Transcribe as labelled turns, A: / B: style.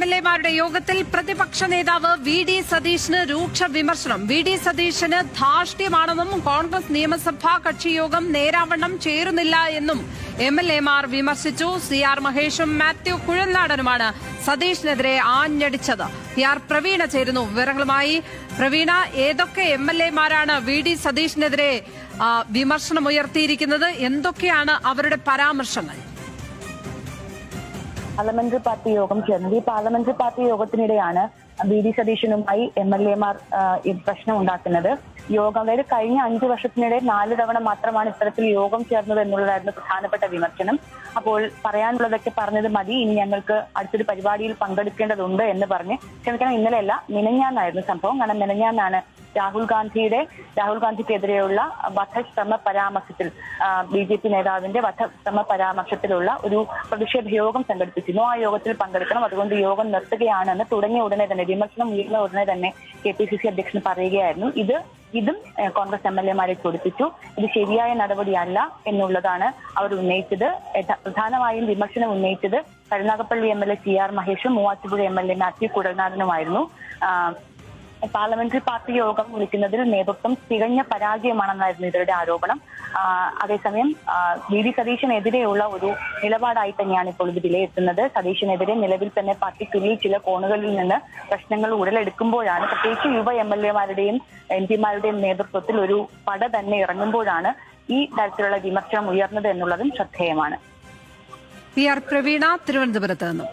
A: M L എമാരുടെ യോഗത്തിൽ പ്രതിപക്ഷ നേതാവ് വി ഡി സതീഷിന് രൂക്ഷ വിമർശനം. വി ഡി സതീഷിന് ധാർഷ്ട്യമാണെന്നും കോൺഗ്രസ് നിയമസഭാ കക്ഷിയോഗം നേരാവണ്ണം ചേരുന്നില്ല എന്നും എം എൽ എമാർ വിമർശിച്ചു. സി ആർ മഹേഷും മാത്യു കുഴൽനാടനുമാണ് സതീഷിനെതിരെ ആഞ്ഞടിച്ചത്. പി ആർ പ്രവീണ ചേരുന്നു. വിവരങ്ങളുമായി പ്രവീണ ഏതൊക്കെ എം എൽ എമാരാണ് വി ഡി സതീഷിനെതിരെ വിമർശനമുയർത്തിയിരിക്കുന്നത്? എന്തൊക്കെയാണ് അവരുടെ പരാമർശങ്ങൾ?
B: പാർലമെന്ററി പാർട്ടി യോഗം ചേർന്നത് ഈ പാർലമെന്ററി പാർട്ടി യോഗത്തിനിടെയാണ് ബി ഡി സതീശനുമായി എം എൽ എമാർ പ്രശ്നം ഉണ്ടാക്കുന്നത്. യോഗം അതായത് കഴിഞ്ഞ അഞ്ചു വർഷത്തിനിടെ നാല് തവണ മാത്രമാണ് ഇത്തരത്തിൽ യോഗം ചേർന്നത് എന്നുള്ളതായിരുന്നു പ്രധാനപ്പെട്ട വിമർശനം. അപ്പോൾ പറയാനുള്ളതൊക്കെ പറഞ്ഞത് മതി. ഇനി ഞങ്ങൾക്ക് അടുത്തൊരു പരിപാടിയിൽ പങ്കെടുക്കേണ്ടതുണ്ട് എന്ന് പറഞ്ഞ് ക്ഷമിക്കണം. ഇന്നലെയല്ല മിനഞ്ഞാന്നായിരുന്നു സംഭവം. കാരണം മിനഞ്ഞാന്നാണ് രാഹുൽ ഗാന്ധിയുടെ രാഹുൽ ഗാന്ധിക്കെതിരെയുള്ള വധശ്രമ പരാമർശത്തിൽ ബി ജെ പി നേതാവിന്റെ വധശ്രമ പരാമർശത്തിലുള്ള ഒരു പ്രതിഷേധ യോഗം സംഘടിപ്പിച്ചിരുന്നു. ആ യോഗത്തിൽ പങ്കെടുക്കണം. അതുകൊണ്ട് യോഗം നിർത്തുകയാണെന്ന് തുടങ്ങിയ ഉടനെ തന്നെ വിമർശനം ഉയർന്ന ഉടനെ തന്നെ കെ പി സി സി അധ്യക്ഷൻ പറയുകയായിരുന്നു. ഇത് ഇതും കോൺഗ്രസ് എം എൽ എമാരെ ചോദിപ്പിച്ചു ഇത് ശരിയായ നടപടിയല്ല എന്നുള്ളതാണ് അവർ ഉന്നയിച്ചത്. പ്രധാനമായും വിമർശനം ഉന്നയിച്ചത് Karunagappally M L A C R മഹേഷും Muvattupuzha M L A Mathew കുടൽനാഥനുമായിരുന്നു. Parliamentary party യോഗം വിളിക്കുന്നതിൽ നേതൃത്വം തികഞ്ഞ പരാജയമാണെന്നായിരുന്നു ഇവരുടെ ആരോപണം. അതേസമയം വി ഡി സതീശനെതിരെയുള്ള ഒരു നിലപാടായി തന്നെയാണ് ഇപ്പോൾ ഇത് വിലയിരുത്തുന്നത്. സതീശനെതിരെ നിലവിൽ തന്നെ പാർട്ടിക്കുള്ളിൽ ചില കോണുകളിൽ നിന്ന് പ്രശ്നങ്ങൾ ഉടലെടുക്കുമ്പോഴാണ് പ്രത്യേകിച്ച് യുവ എം എൽ എമാരുടെയും എം പിമാരുടെയും നേതൃത്വത്തിൽ ഒരു പട തന്നെ ഇറങ്ങുമ്പോഴാണ് ഈ തരത്തിലുള്ള വിമർശനം ഉയർന്നത് എന്നുള്ളതും ശ്രദ്ധേയമാണ്.
A: പി ആർ പ്രവീണ തിരുവനന്തപുരത്ത് നിന്നും.